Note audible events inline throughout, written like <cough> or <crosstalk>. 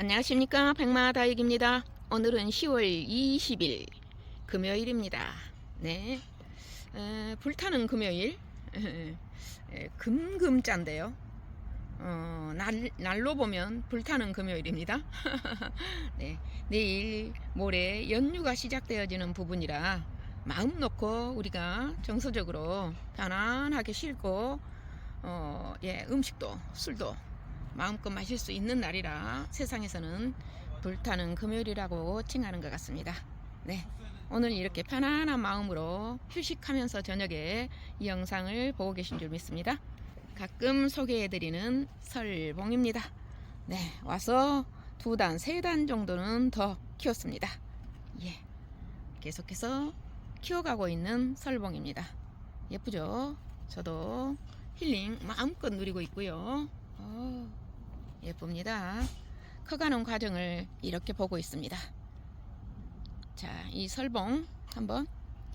안녕하십니까 백마다익입니다. 오늘은 10월 20일 금요일입니다. 네, 에, 불타는 금요일 <laughs> 에, 금금자인데요. 어, 날, 날로 보면 불타는 금요일입니다. <laughs> 네, 내일 모레 연휴가 시작되어지는 부분이라 마음 놓고 우리가 정서적으로 편안하게 쉬고 어, 예, 음식도 술도 마음껏 마실 수 있는 날이라 세상에서는 불타는 금요일이라고 칭하는 것 같습니다. 네. 오늘 이렇게 편안한 마음으로 휴식하면서 저녁에 이 영상을 보고 계신 줄 믿습니다. 가끔 소개해드리는 설봉입니다. 네. 와서 두 단, 세 단 정도는 더 키웠습니다. 예. 계속해서 키워가고 있는 설봉입니다. 예쁘죠? 저도 힐링 마음껏 누리고 있고요. 어, 예쁩니다. 커가는 과정을 이렇게 보고 있습니다. 자, 이 설봉 한번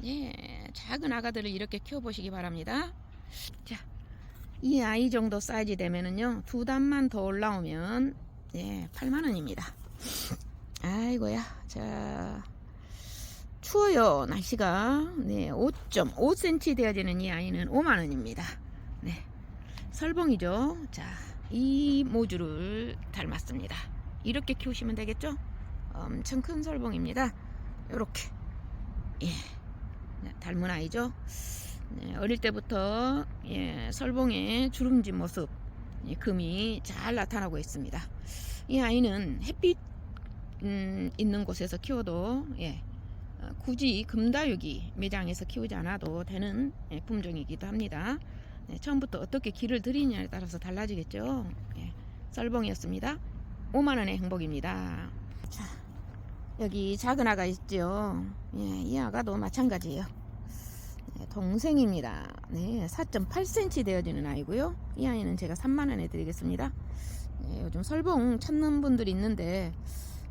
예, 작은 아가들을 이렇게 키워보시기 바랍니다. 자, 이 아이 정도 사이즈 되면은요, 두 단만 더 올라오면 예, 8만 원입니다. 아이고야, 자. 추워요 날씨가 네 5.5cm 되어지는 이 아이는 5만 원입니다 네 설봉이죠 자 이 모주를 닮았습니다. 이렇게 키우시면 되겠죠? 엄청 큰 설봉입니다. 요렇게. 예. 네, 닮은 아이죠? 네, 어릴 때부터 예, 설봉의 주름진 모습 예, 금이 잘 나타나고 있습니다. 이 아이는 햇빛 음, 있는 곳에서 키워도 예, 어, 굳이 금다육이 매장에서 키우지 않아도 되는 예, 품종이기도 합니다. 네, 처음부터 어떻게 길을 들이냐에 따라서 달라지겠죠. 예, 썰봉이었습니다. 5만원의 행복입니다. 자, 여기 작은 아가 있죠. 예, 이 아가도 마찬가지예요. 네, 동생입니다. 네, 4.8cm 되어지는 아이고요. 이 아이는 제가 3만원에 드리겠습니다. 네, 요즘 설봉 찾는 분들이 있는데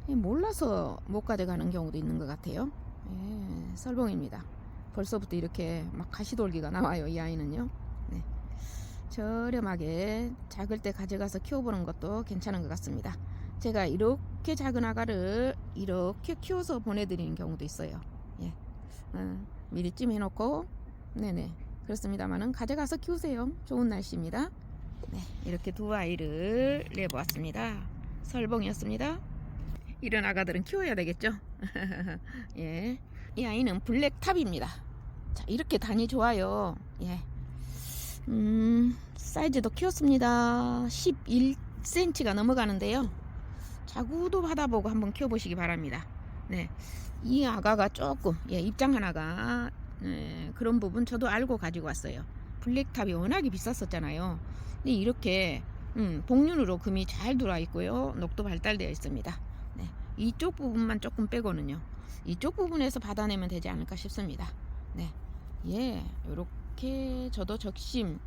예, 몰라서 못 가져가는 경우도 있는 것 같아요. 예, 설봉입니다. 벌써부터 이렇게 막 가시돌기가 나와요. 이 아이는요. 네. 저렴하게 작을 때 가져가서 키워보는 것도 괜찮은 것 같습니다. 제가 이렇게 작은 아가를 이렇게 키워서 보내드리는 경우도 있어요. 예. 어, 미리 찜해놓고, 네네. 그렇습니다만은 가져가서 키우세요. 좋은 날씨입니다. 네. 이렇게 두 아이를 내보았습니다. 설봉이었습니다. 이런 아가들은 키워야 되겠죠? <laughs> 예. 이 아이는 블랙탑입니다. 자, 이렇게 단이 좋아요. 예. 음, 사이즈도 키웠습니다. 11cm가 넘어가는데요. 자구도 받아보고 한번 키워보시기 바랍니다. 네. 이 아가가 조금, 예, 입장 하나가, 예, 그런 부분 저도 알고 가지고 왔어요. 블랙탑이 워낙에 비쌌었잖아요. 근데 이렇게, 음, 복륜으로 금이 잘 들어와 있고요. 녹도 발달되어 있습니다. 네. 이쪽 부분만 조금 빼고는요. 이쪽 부분에서 받아내면 되지 않을까 싶습니다. 네. 예, 요렇게 저도 적심,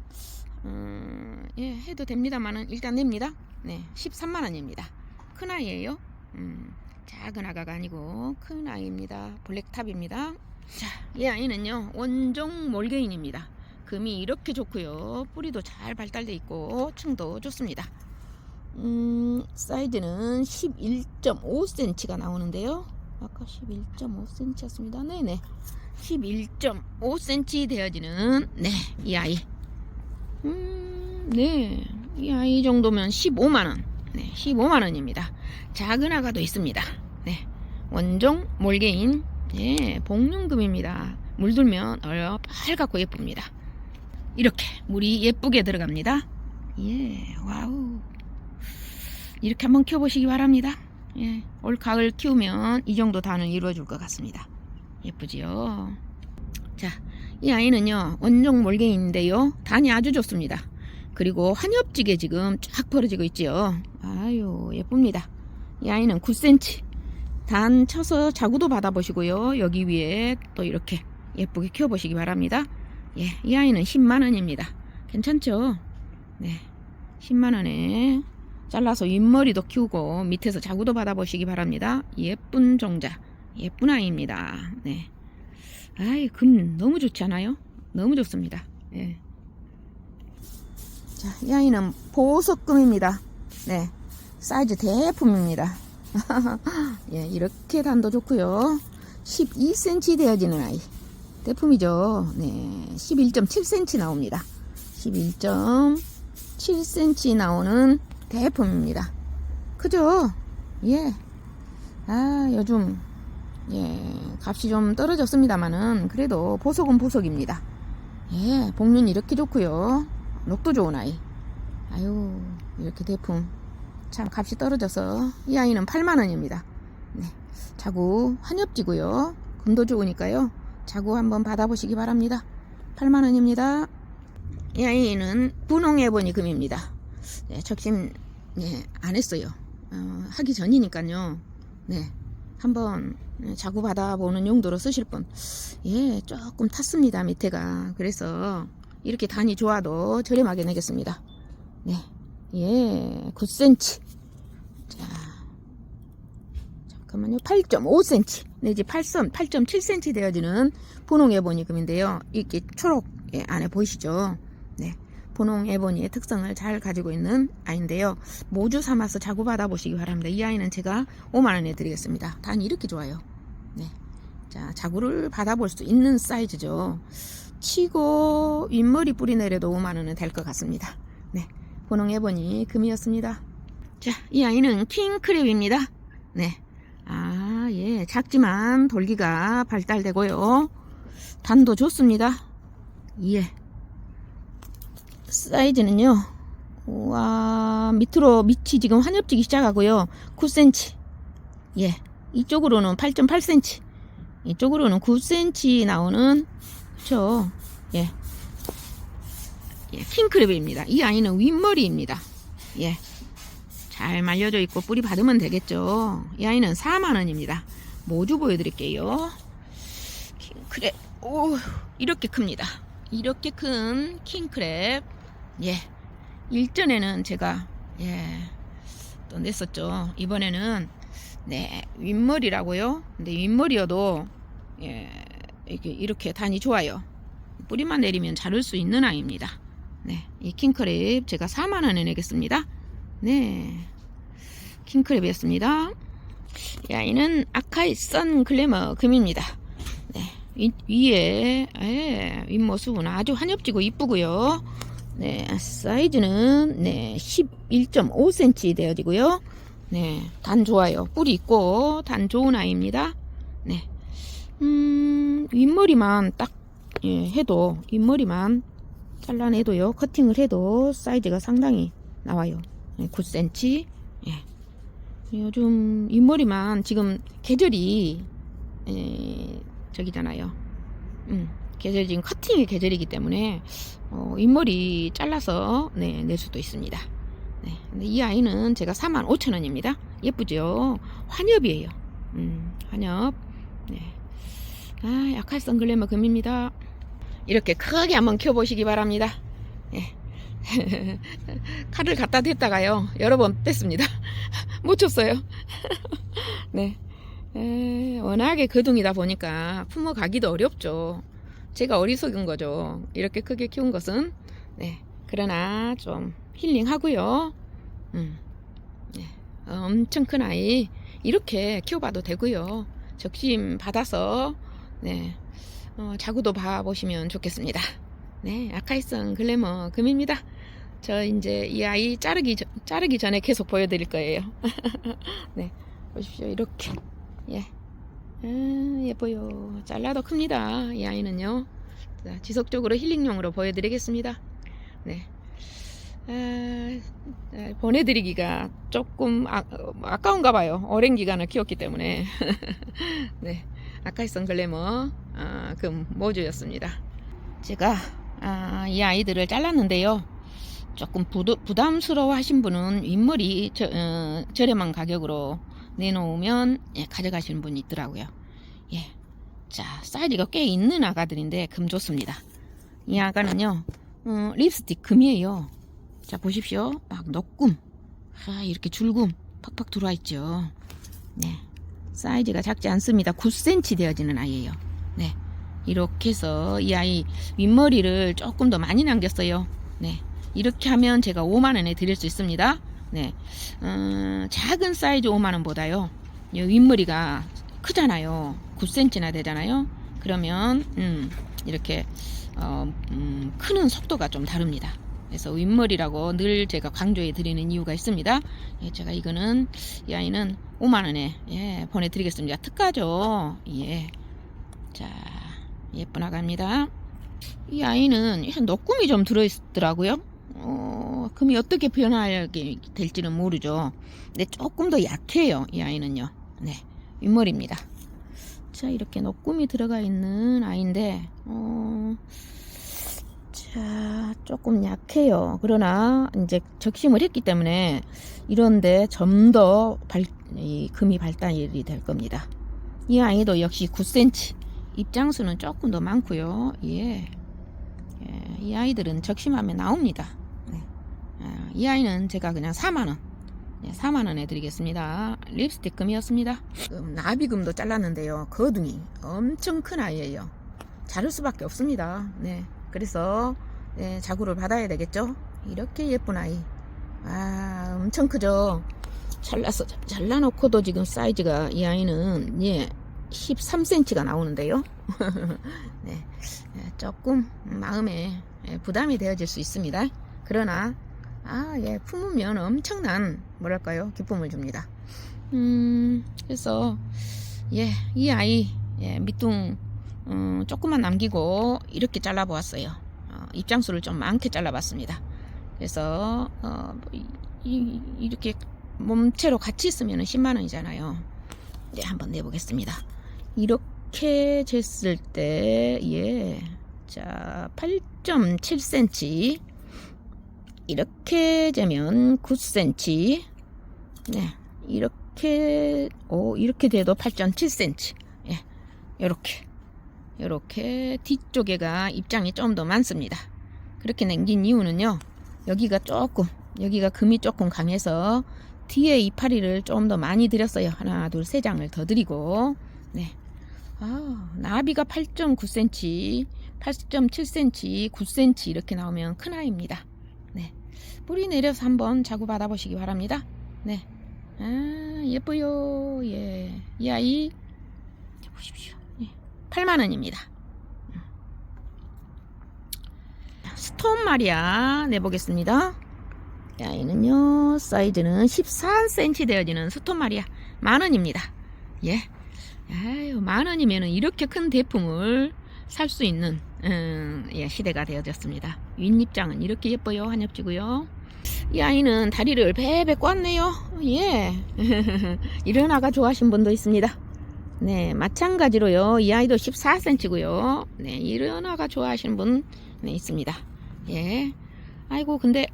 음, 예, 해도 됩니다만은 일단 냅니다. 네, 13만 원입니다. 큰 아이예요. 음, 작은 아가가 아니고 큰 아이입니다. 블랙탑입니다. 자, 이 아이는요 원종 몰개인입니다. 금이 이렇게 좋고요. 뿌리도 잘 발달돼 있고 층도 좋습니다. 음, 사이즈는 11.5cm가 나오는데요. 아까 11.5cm였습니다. 네네. 11.5cm 되어지는, 네, 이 아이. 음, 네. 이 아이 정도면 15만 원. 네, 15만 원입니다. 작은 아가도 있습니다. 네. 원종 몰개인, 예, 복륜금입니다. 물들면 얼어 빨갛고 예쁩니다. 이렇게 물이 예쁘게 들어갑니다. 예, 와우. 이렇게 한번 키워보시기 바랍니다. 예, 올 가을 키우면 이 정도 단을 이루어줄 것 같습니다. 예쁘지요? 자, 이 아이는요, 원종 몰개인인데요. 단이 아주 좋습니다. 그리고 한엽지게 지금 쫙 벌어지고 있지요. 아유, 예쁩니다. 이 아이는 9cm. 단 쳐서 자구도 받아보시고요. 여기 위에 또 이렇게 예쁘게 키워보시기 바랍니다. 예, 이 아이는 10만원입니다. 괜찮죠? 네. 10만원에 잘라서 윗머리도 키우고 밑에서 자구도 받아보시기 바랍니다. 예쁜 종자, 예쁜 아이입니다. 네. 아이, 금 너무 좋지 않아요? 너무 좋습니다. 예. 자, 이 아이는 보석금입니다. 네. 사이즈 대품입니다. <laughs> 예, 이렇게 단도 좋고요. 12cm 되어지는 아이. 대품이죠. 네, 11.7cm 나옵니다. 11.7cm 나오는 대품입니다. 그죠? 예. 아, 요즘, 예, 값이 좀 떨어졌습니다만은, 그래도 보석은 보석입니다. 예, 복륜 이렇게 좋고요. 녹도 좋은 아이. 아유, 이렇게 대품. 참 값이 떨어져서 이 아이는 8만 원입니다. 네. 자구 한엽지고요. 금도 좋으니까요. 자구 한번 받아보시기 바랍니다. 8만 원입니다. 이 아이는 분홍에보니 금입니다. 네, 적심 예, 안 했어요. 어, 하기 전이니까요. 네. 한번 자구 받아보는 용도로 쓰실 분. 예, 조금 탔습니다. 밑에가. 그래서 이렇게 단이 좋아도 저렴하게 내겠습니다. 네. 예, 9cm. 자, 잠깐만요. 8.5cm 내지 8선 8.7cm 되어지는 분홍 에보니금인데요. 이렇게 초록 예, 안에 보이시죠? 네. 분홍 에보니의 특성을 잘 가지고 있는 아이인데요. 모주 삼아서 자구 받아보시기 바랍니다. 이 아이는 제가 5만원에 드리겠습니다. 단이 이렇게 좋아요. 네. 자, 자구를 받아볼 수 있는 사이즈죠. 치고 윗머리 뿌리 내려도 5만원은 될 것 같습니다. 네. 분홍 에보니 금이었습니다. 자, 이 아이는 킹크랩입니다. 네. 아, 예. 작지만 돌기가 발달되고요. 단도 좋습니다. 예. 사이즈는요. 와, 밑으로 밑이 지금 환엽지기 시작하고요. 9cm. 예. 이쪽으로는 8.8cm. 이쪽으로는 9cm 나오는 그쵸. 예. 예, 킹크랩입니다. 이 아이는 윗머리입니다. 예. 잘 말려져 있고 뿌리 받으면 되겠죠. 이 아이는 4만원입니다. 모주 보여드릴게요. 킹크랩. 오, 이렇게 큽니다. 이렇게 큰 킹크랩. 예. 일전에는 제가, 예, 또 냈었죠. 이번에는, 네, 윗머리라고요. 근데 윗머리여도, 예, 이렇게, 이렇게 단이 좋아요. 뿌리만 내리면 자를 수 있는 아이입니다. 네, 이 킹크랩 제가 4만 원에 내겠습니다. 네, 킹크랩이었습니다. 이 아이는 아카이 선 글래머 금입니다. 네, 위, 위에 예, 윗모습은 아주 한엽지고 이쁘고요. 네, 사이즈는 네 11.5cm 되어지고요. 네, 단 좋아요. 뿌리 있고 단 좋은 아이입니다. 네, 음 윗머리만 딱 예, 해도 윗머리만 잘라내도요. 커팅을 해도 사이즈가 상당히 나와요. 예, 9cm. 예. 요즘 윗머리만 지금 계절이 에, 저기잖아요. 음, 계절이 지금 커팅의 계절이기 때문에 어, 윗머리 잘라서 네, 낼 수도 있습니다. 네, 근데 이 아이는 제가 45,000원입니다. 예쁘죠? 환엽이에요. 음, 환엽. 네. 아, 약할성 글래머 금입니다. 이렇게 크게 한번 켜보시기 바랍니다. 예. <laughs> 칼을 갖다 댔다가요 여러 번 뺐습니다. 못 쳤어요. 네. 에, 워낙에 거둥이다 보니까 품어가기도 어렵죠. 제가 어리석은 거죠. 이렇게 크게 키운 것은 네. 그러나 좀 힐링하고요. 음. 네. 엄청 큰 아이 이렇게 키워봐도 되고요. 적심 받아서 네. 어, 자구도 봐보시면 좋겠습니다. 네, 아카이성 글래머 금입니다. 저 이제 이 아이 자르기 전, 자르기 전에 계속 보여드릴 거예요. <laughs> 네, 보십시오 이렇게 예, 아, 예뻐요. 잘라도 큽니다. 이 아이는요. 자, 지속적으로 힐링용으로 보여드리겠습니다. 네. 아, 아, 보내드리기가 조금 아, 아까운가 봐요. 오랜 기간을 키웠기 때문에. <laughs> 네. 아카이성 글래머 아, 금 모주였습니다. 제가 아, 이 아이들을 잘랐는데요. 조금 부담스러워 하신 분은 윗머리 저, 어, 저렴한 가격으로 내놓으면 예, 가져가시는 분이 있더라고요. 예. 자, 사이즈가 꽤 있는 아가들인데 금 좋습니다. 이 아가는요, 어, 립스틱 금이에요. 자, 보십시오. 막 녹금. 아, 이렇게 줄금 팍팍 들어와 있죠. 네. 사이즈가 작지 않습니다. 9cm 되어지는 아이예요. 네. 이렇게 해서 이 아이 윗머리를 조금 더 많이 남겼어요. 네. 이렇게 하면 제가 5만원에 드릴 수 있습니다. 네. 어, 작은 사이즈 5만원보다요. 이 윗머리가 크잖아요. 9cm나 되잖아요. 그러면, 음, 이렇게, 어, 음, 크는 속도가 좀 다릅니다. 그래서 윗머리라고 늘 제가 강조해 드리는 이유가 있습니다. 예, 제가 이거는, 이 아이는 5만 원에, 예, 보내드리겠습니다. 특가죠. 예. 자, 예쁜 아가입니다. 이 아이는 녹금이 좀 들어있더라고요. 어, 금이 어떻게 변하게 될지는 모르죠. 근데 조금 더 약해요. 이 아이는요. 네, 윗머리입니다. 자, 이렇게 녹금이 들어가 있는 아이인데, 어, 자, 조금 약해요. 그러나 이제 적심을 했기 때문에 이런데 좀더이 금이 발달이 될 겁니다. 이 아이도 역시 9cm. 입장수는 조금 더 많고요. 예. 예, 이 아이들은 적심하면 나옵니다. 네. 아, 이 아이는 제가 그냥 4만원. 예, 4만원에 드리겠습니다. 립스틱 금이었습니다. 음, 나비금도 잘랐는데요. 거둥이 엄청 큰 아이예요. 자를 수밖에 없습니다. 네. 그래서 네, 자구를 받아야 되겠죠. 이렇게 예쁜 아이. 아, 엄청 크죠. 잘라서 잘라놓고도 지금 사이즈가 이 아이는 예 13cm가 나오는데요. <laughs> 네, 예, 조금 마음에 예, 부담이 되어질 수 있습니다. 그러나 아, 예, 품으면 엄청난 뭐랄까요 기쁨을 줍니다. 음, 그래서 예, 이 아이 예, 밑둥 음, 조금만 남기고 이렇게 잘라보았어요. 어, 입장수를 좀 많게 잘라봤습니다. 그래서 어, 이, 이렇게 몸체로 같이 있으면 10만 원이잖아요. 네, 한번 내보겠습니다. 이렇게 쟀을 때, 예. 자, 8.7cm. 이렇게 재면 9cm. 네. 이렇게, 오, 이렇게 돼도 8.7cm. 예. 요렇게. 요렇게 뒤쪽에가 입장이 좀 더 많습니다. 그렇게 남긴 이유는요. 여기가 조금, 여기가 금이 조금 강해서 뒤에 이파리를 좀 더 많이 드렸어요. 하나, 둘, 세 장을 더 드리고. 네. 아, 나비가 8.9cm, 8.7cm, 9cm 이렇게 나오면 큰 아이입니다. 네. 뿌리 내려서 한번 자구 받아보시기 바랍니다. 네. 아, 예뻐요. 예. 이 아이, 보십시오. 예. 8만원입니다. 스톤 마리아 내보겠습니다. 아이는요, 사이즈는 14cm 되어지는 스톤 마리아 만원입니다. 예. 아유, 만원이면은 이렇게 큰 대품을 살 수 있는, 음, 예, 시대가 되어졌습니다. 윗입장은 이렇게 예뻐요. 한엽지고요. 이 아이는 다리를 베베 꽂네요. 예. <laughs> 아가 좋아하신 분도 있습니다. 네, 마찬가지로요. 이 아이도 14cm고요. 네, 아가 좋아하시는 분 네, 있습니다. 예. 아이고, 근데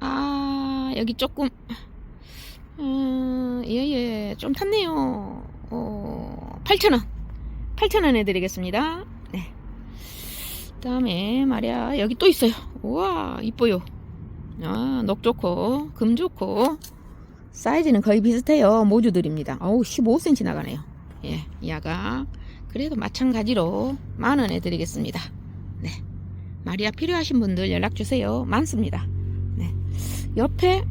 아, 여기 조금, 음, 예, 예, 좀 탔네요. 어, 8,000원. 8,000원 해 드리겠습니다. 네. 그 다음에, 말이야, 여기 또 있어요. 우와, 이뻐요. 아, 녹 좋고, 금 좋고, 사이즈는 거의 비슷해요. 모주들입니다. 어우, 15cm 나가네요. 예, 야가. 그래도 마찬가지로 만원 해드리겠습니다. 네. 마리아 필요하신 분들 연락주세요. 많습니다. 옆에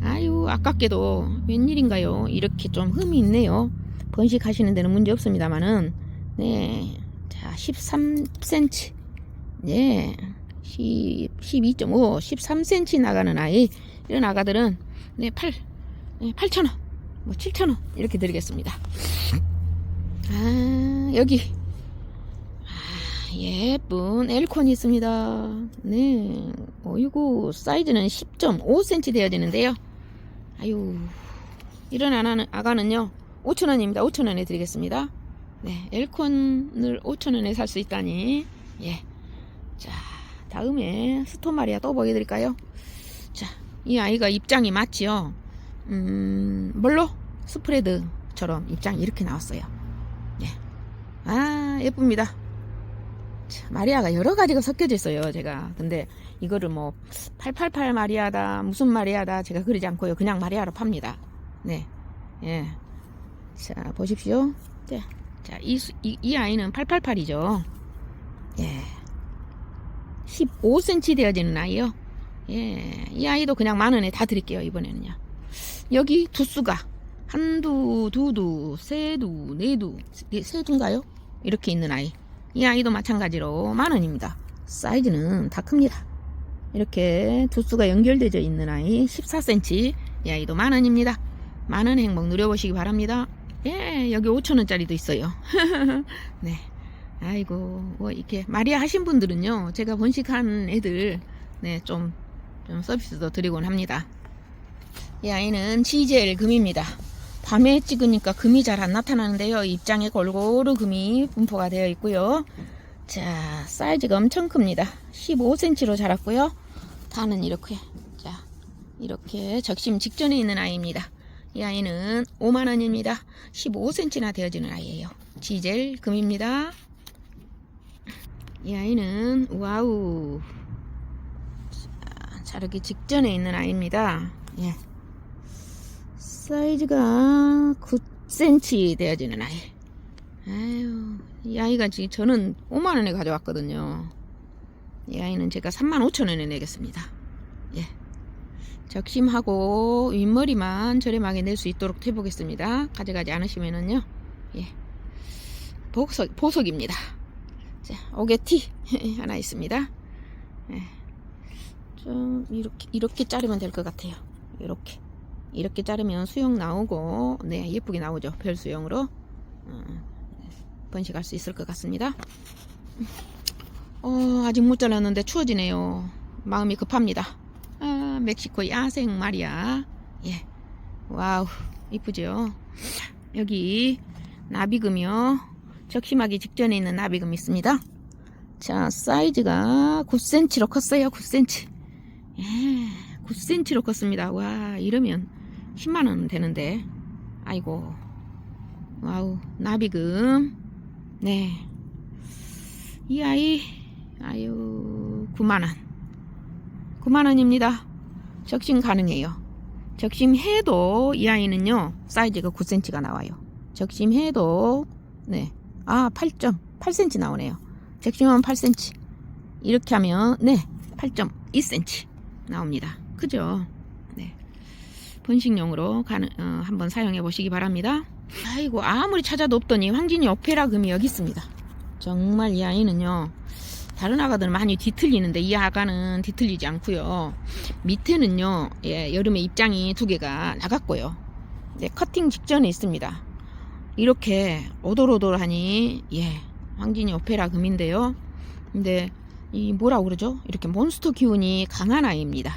아유 아깝게도 웬일인가요 이렇게 좀 흠이 있네요 번식하시는 데는 문제 없습니다만은 네자 13cm 네 10, 12.5 13cm 나가는 아이 이런 아가들은 네 8, 네, 8,000원 뭐 7,000원 이렇게 드리겠습니다 아 여기 예쁜 엘콘이 있습니다. 네. 어이구, 사이즈는 10.5cm 되어야 되는데요. 아유, 이런 아가는, 아가는요, 5천원입니다. 5천원에 드리겠습니다. 네, 엘콘을 5천원에 살 수 있다니. 예. 자, 다음에 스톤마리아 또 보여드릴까요? 자, 이 아이가 입장이 맞지요? 음, 뭘로? 스프레드처럼 입장이 이렇게 나왔어요. 네. 아, 예쁩니다. 마리아가 여러 가지가 섞여져 있어요, 제가. 근데 이거를 뭐, 888 마리아다, 무슨 마리아다, 제가 그러지 않고요. 그냥 마리아로 팝니다. 네. 예. 자, 보십시오. 네. 자, 이, 이, 이 아이는 888이죠. 예. 15cm 되어지는 아이요. 예. 이 아이도 그냥 만 원에 다 드릴게요, 이번에는요. 여기 두수가 한두, 두두, 세두, 네두, 네, 세두인가요? 이렇게 있는 아이. 이 아이도 마찬가지로 만 원입니다. 사이즈는 다 큽니다. 이렇게 두수가 연결되어 있는 아이 14cm 이 아이도 만 원입니다. 만 원 행복 누려보시기 바랍니다. 예, 여기 5천 원짜리도 있어요. <laughs> 네. 아이고, 뭐 이렇게 마리아 하신 분들은요, 제가 번식한 애들, 네, 좀, 좀 서비스도 드리곤 합니다. 이 아이는 지젤 금입니다. 밤에 찍으니까 금이 잘 안 나타나는데요. 입장에 골고루 금이 분포가 되어 있고요. 자, 사이즈가 엄청 큽니다. 15cm로 자랐고요. 다는 이렇게, 자, 이렇게 적심 직전에 있는 아이입니다. 이 아이는 5만원입니다. 15cm나 되어지는 아이예요. 지젤 금입니다. 이 아이는, 와우. 자, 자르기 직전에 있는 아이입니다. 예. 사이즈가 9cm 되어지는 아이. 아유, 이 아이가 지금 저는 5만원에 가져왔거든요. 이 아이는 제가 35,000원에 내겠습니다. 예. 적심하고 윗머리만 저렴하게 낼 수 있도록 해보겠습니다. 가져가지 않으시면은요. 예. 보석, 보석입니다. 자, 오게티 <laughs> 하나 있습니다. 예. 좀 이렇게 이렇게 자르면 될 것 같아요. 이렇게 이렇게 자르면 수영 나오고 네 예쁘게 나오죠. 별 수영으로 어, 번식할 수 있을 것 같습니다. 어, 아직 못 잘랐는데 추워지네요. 마음이 급합니다. 아, 멕시코 야생 말이야. 예. 와우, 이쁘죠? 여기 나비금이요. 적심하기 직전에 있는 나비금 있습니다. 자, 사이즈가 9cm로 컸어요. 9cm. 예, 9cm로 컸습니다. 와, 이러면 10만원 되는데. 아이고. 와우, 나비금. 네. 이 아이, 아유, 9만원. 9만원입니다. 적심 가능해요. 적심해도 이 아이는요, 사이즈가 9cm가 나와요. 적심해도, 네. 아, 8.8cm 나오네요. 적심하면 8cm. 이렇게 하면, 네. 8.2cm 나옵니다. 그죠? 네. 번식용으로 가능, 어, 한번 사용해 보시기 바랍니다. 아이고, 아무리 찾아도 없더니 황진이 오페라 금이 여기 있습니다. 정말 이 아이는요, 다른 아가들은 많이 뒤틀리는데 이 아가는 뒤틀리지 않고요. 밑에는요, 예, 여름에 입장이 두 개가 나갔고요. 네, 커팅 직전에 있습니다. 이렇게 오돌오돌하니 예, 황진이 오페라 금인데요. 근데 이 뭐라고 그러죠? 이렇게 몬스터 기운이 강한 아이입니다.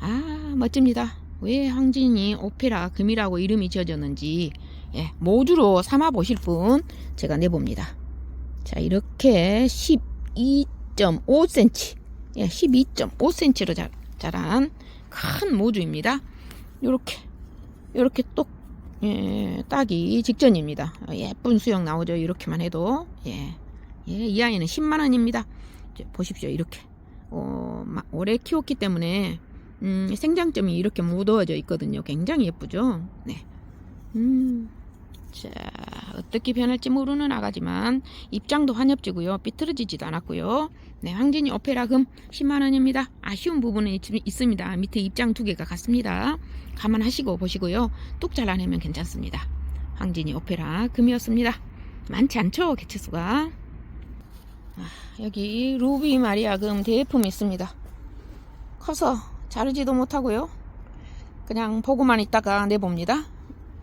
아, 멋집니다. 왜 황진이 오페라 금이라고 이름이 지어졌는지 예, 모두로 삼아 보실 분 제가 내봅니다. 자, 이렇게 12.5cm, 예, 12.5cm로 자, 자란 큰 모주입니다. 요렇게, 요렇게 똑, 예, 따기 직전입니다. 예쁜 수영 나오죠. 이렇게만 해도. 예, 예, 이 아이는 10만원입니다. 보십시오. 이렇게. 어, 마- 오래 키웠기 때문에, 음, 생장점이 이렇게 묻어져 있거든요. 굉장히 예쁘죠. 네. 음. 자, 어떻게 변할지 모르는 아가지만 입장도 환엽지고요. 삐뚤어지지도 않았고요. 네, 황진이 오페라 금 10만원입니다. 아쉬운 부분은 있, 있습니다. 밑에 입장 두 개가 같습니다. 감안하시고 보시고요. 뚝 잘라내면 괜찮습니다. 황진이 오페라 금이었습니다. 많지 않죠, 개체수가. 아, 여기 루비 마리아 금 대품 있습니다. 커서 자르지도 못하고요. 그냥 보고만 있다가 내봅니다.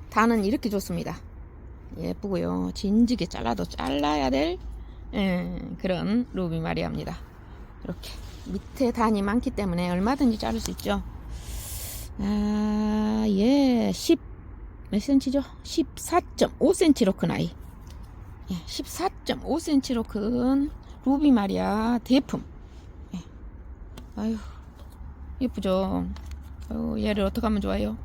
단은 이렇게 좋습니다. 예쁘고요. 진지게 잘라도 잘라야 될 예, 그런 루비 마리아입니다. 이렇게 밑에 단이 많기 때문에 얼마든지 자를 수 있죠. 아, 예, 10, 몇 cm죠? 14.5cm로 큰 아이. 예, 14.5cm로 큰 루비 마리아 대품. 예. 아유, 예쁘죠? 아유, 얘를 어떻게 하면 좋아요?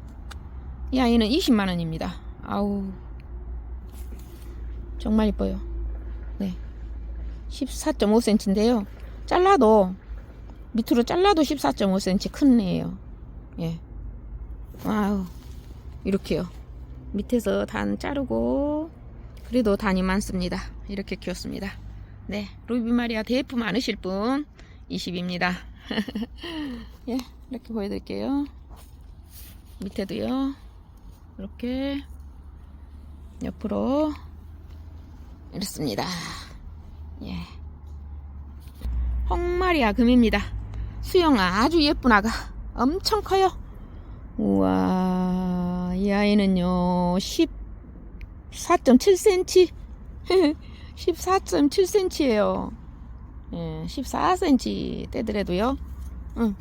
이 아이는 20만원입니다. 아우, 정말 이뻐요. 네. 14.5cm인데요. 잘라도, 밑으로 잘라도 14.5cm 큰 애예요. 예. 와우. 이렇게요. 밑에서 단 자르고, 그래도 단이 많습니다. 이렇게 키웠습니다. 네. 루비 마리아 대품 많으실 분, 20입니다. <laughs> 예. 이렇게 보여드릴게요. 밑에도요. 이렇게 옆으로 이렇습니다. 예. 홍마리아 금입니다. 수영 아주 예쁜 아가 엄청 커요. 우와, 이 아이는요, 14.7cm. 14.7cm예요. <laughs> 예, 14cm 떼더라도요. 응.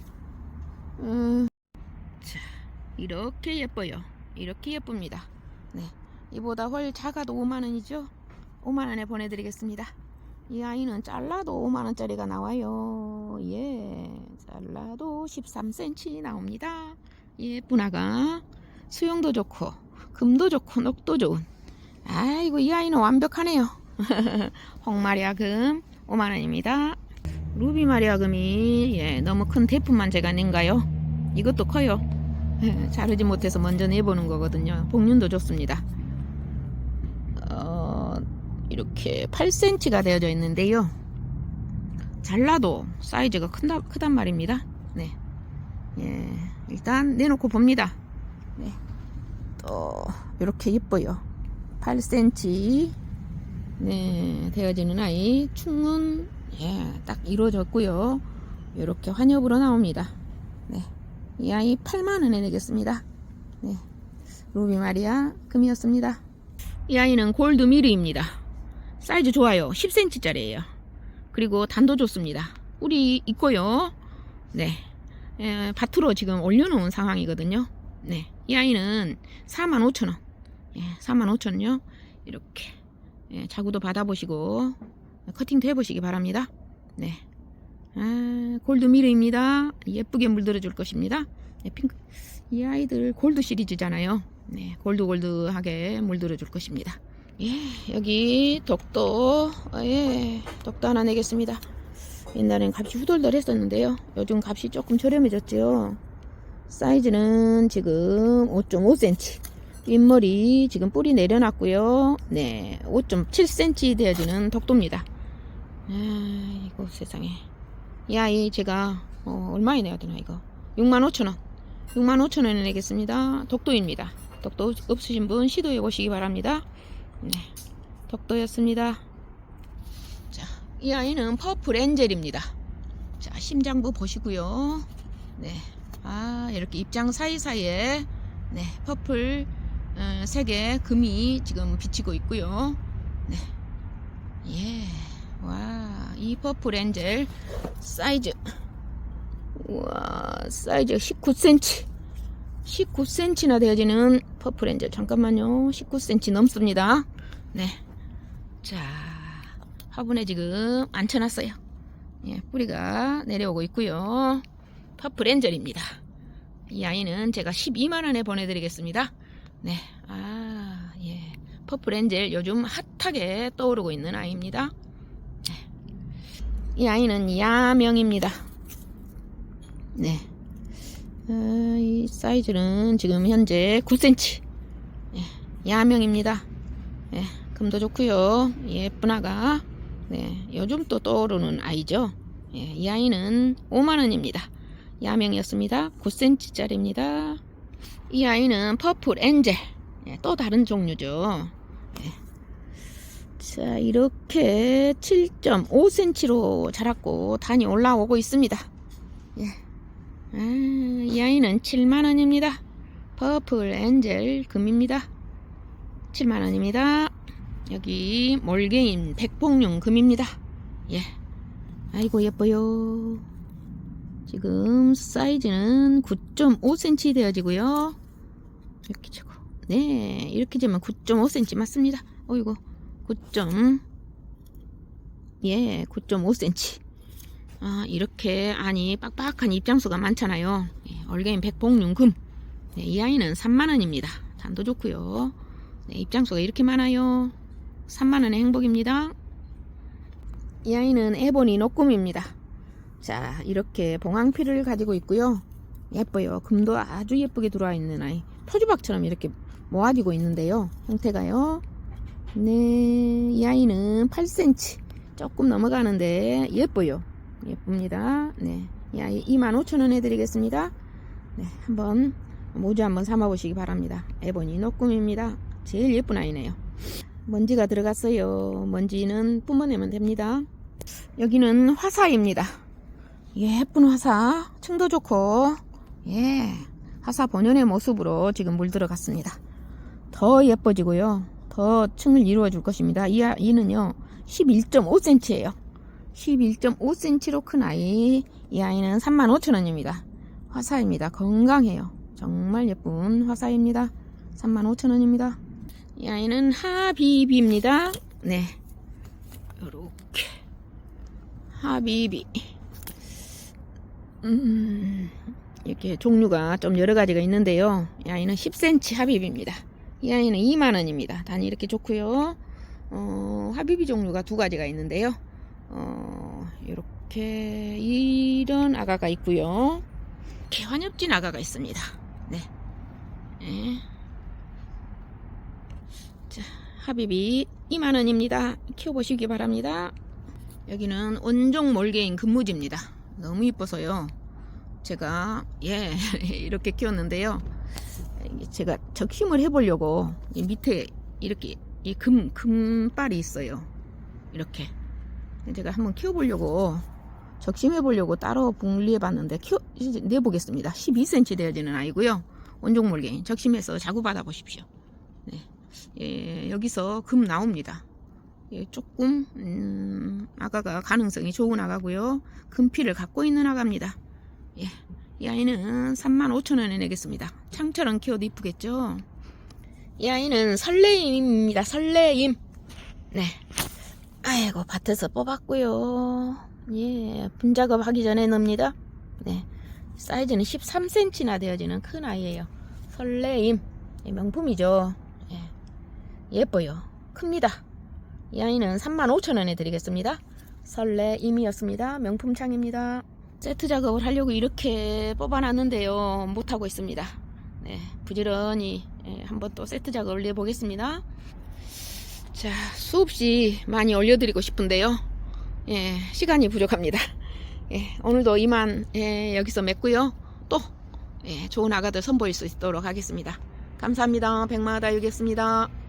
음. 자, 이렇게 예뻐요. 이렇게 예쁩니다. 네. 이보다 훨 작아도 5만원이죠? 5만원에 보내드리겠습니다. 이 아이는 잘라도 5만원짜리가 나와요. 예. 잘라도 13cm 나옵니다. 예쁜 아가. 수영도 좋고, 금도 좋고, 녹도 좋은. 아이고, 이 아이는 완벽하네요. <laughs> 홍마리아 금 5만원입니다. 루비 마리아 금이 예, 너무 큰 대품만 제가 낸가요? 이것도 커요. 예, 자르지 못해서 먼저 내보는 거거든요. 복륜도 좋습니다. 어, 이렇게 8cm가 되어져 있는데요. 잘라도 사이즈가 큰다, 크단 말입니다. 네. 예, 일단 내놓고 봅니다. 네. 또, 이렇게 예뻐요. 8cm. 네, 되어지는 아이. 충은, 예, 딱 이루어졌고요. 이렇게 환엽으로 나옵니다. 네. 이 아이 8만 원에 내겠습니다. 네. 루비 마리아 금이었습니다. 이 아이는 골드 미르입니다. 사이즈 좋아요. 10cm짜리예요. 그리고 단도 좋습니다. 꿀이 있고요. 네. 에, 밭으로 지금 올려놓은 상황이거든요. 네. 이 아이는 45,000원. 예, 45,000원요. 이렇게. 예, 자구도 받아보시고, 커팅도 해보시기 바랍니다. 네. 아, 골드 미르입니다. 예쁘게 물들어 줄 것입니다. 네, 핑크. 이 아이들 골드 시리즈잖아요. 네, 골드 골드하게 물들어 줄 것입니다. 예, 여기 어, 예, 독도 하나 내겠습니다. 옛날엔 값이 후덜덜 했었는데요. 요즘 값이 조금 저렴해졌죠. 사이즈는 지금 5.5cm. 윗머리 지금 뿌리 내려놨고요. 네, 5.7cm 되어지는 독도입니다. 아, 이거 세상에. 이 아이 제가 어, 얼마에 내야 되나 이거 65,000원 65,000원에 내겠습니다 독도입니다 독도 없으신 분 시도해 보시기 바랍니다 네 독도였습니다 자 이 아이는 퍼플 엔젤입니다 자 심장부 보시고요 네 아 이렇게 입장 사이사이에 네 퍼플 어, 색의 금이 지금 비치고 있고요 네. 예. 와, 이 퍼플 엔젤 사이즈. 와, 사이즈 19cm. 19cm나 되어지는 퍼플 엔젤. 잠깐만요. 19cm 넘습니다. 네. 자, 화분에 지금 앉혀놨어요. 예, 뿌리가 내려오고 있고요. 퍼플 엔젤입니다. 이 아이는 제가 12만원에 보내드리겠습니다. 네. 아, 예. 퍼플 엔젤 요즘 핫하게 떠오르고 있는 아이입니다. 이 아이는 야명입니다. 네. 어, 이 사이즈는 지금 현재 9cm. 예, 야명입니다. 예, 금도 좋고요. 예쁜 아가. 네, 요즘 또 떠오르는 아이죠. 예, 이 아이는 5만원입니다. 야명이었습니다. 9cm짜리입니다. 이 아이는 퍼플 엔젤. 예, 또 다른 종류죠. 자, 이렇게 7.5cm로 자랐고 단이 올라오고 있습니다. 예. 아, 이 아이는 7만원입니다. 퍼플 엔젤 금입니다. 7만원입니다. 여기 몰개인 백봉용 금입니다. 예. 아이고 예뻐요. 지금 사이즈는 9.5cm 되어지고요. 이렇게 치고. 네, 이렇게 재면 9.5cm 맞습니다. 어이구. 9. 예, 9.5cm. 아, 이렇게 안이 빡빡한 입장수가 많잖아요. 예, 얼개인 백봉융금. 네, 이 아이는 3만원입니다. 단도 좋고요. 네, 입장수가 이렇게 많아요. 3만원의 행복입니다. 이 아이는 에보니 녹금입니다. 자, 이렇게 봉황피를 가지고 있고요. 예뻐요. 금도 아주 예쁘게 들어와 있는 아이. 토주박처럼 이렇게 모아지고 있는데요. 형태가요. 네, 이 아이는 8cm 조금 넘어가는데 예뻐요. 예쁩니다. 네, 이 아이 25,000원 해드리겠습니다. 네, 한번 모주 한번 삼아 보시기 바랍니다. 에보니 노꿈입니다. 제일 예쁜 아이네요. 먼지가 들어갔어요. 먼지는 뿜어내면 됩니다. 여기는 화사입니다. 예쁜 화사, 층도 좋고, 예, 화사 본연의 모습으로 지금 물 들어갔습니다. 더 예뻐지고요. 더 층을 이루어 줄 것입니다. 이 아이는요, 11.5cm예요. 11.5cm로 큰 아이. 이 아이는 35,000원입니다. 화사입니다. 건강해요. 정말 예쁜 화사입니다. 35,000원입니다. 이 아이는 하비비입니다. 네. 요렇게. 하비비. 음, 이렇게 종류가 좀 여러 가지가 있는데요. 이 아이는 10cm 하비비입니다. 이 아이는 2만원입니다. 단이 이렇게 좋고요. 어, 하비비 종류가 두 가지가 있는데요. 어, 이렇게 이런 아가가 있고요. 이렇게 환엽진 아가가 있습니다. 네. 네. 자, 하비비 2만 원입니다. 키워보시기 바랍니다. 여기는 온종 몰개인 근무지입니다. 너무 이뻐서요. 제가 예 <laughs> 이렇게 키웠는데요. 제가 적심을 해보려고 이 밑에 이렇게 이 금 금발이 있어요. 이렇게 제가 한번 키워보려고 적심해보려고 따로 분리해봤는데 키워 내보겠습니다. 12cm 되어지는 아이고요. 온종 몰개인 적심해서 자구 받아보십시오. 네. 예, 여기서 금 나옵니다. 예, 조금 음, 아가가 가능성이 좋은 아가고요. 금피를 갖고 있는 아가입니다. 예, 이 아이는 35,000원에 내겠습니다. 창처럼 키워도 이쁘겠죠? 이 아이는 설레임입니다. 설레임. 네. 아이고 밭에서 뽑았고요. 예, 분작업 하기 전에 넣습니다. 네. 사이즈는 13cm나 되어지는 큰 아이예요. 설레임. 예, 명품이죠. 예. 예뻐요. 큽니다. 이 아이는 35,000원에 드리겠습니다. 설레임이었습니다. 명품 창입니다. 세트 작업을 하려고 이렇게 뽑아놨는데요. 못하고 있습니다. 네, 부지런히 예, 한번 또 세트 작업을 내보겠습니다. 자, 수없이 많이 올려드리고 싶은데요. 예, 시간이 부족합니다. 예, 오늘도 이만 예, 여기서 맺고요. 또 예, 좋은 아가들 선보일 수 있도록 하겠습니다. 감사합니다. 백마다육이었습니다.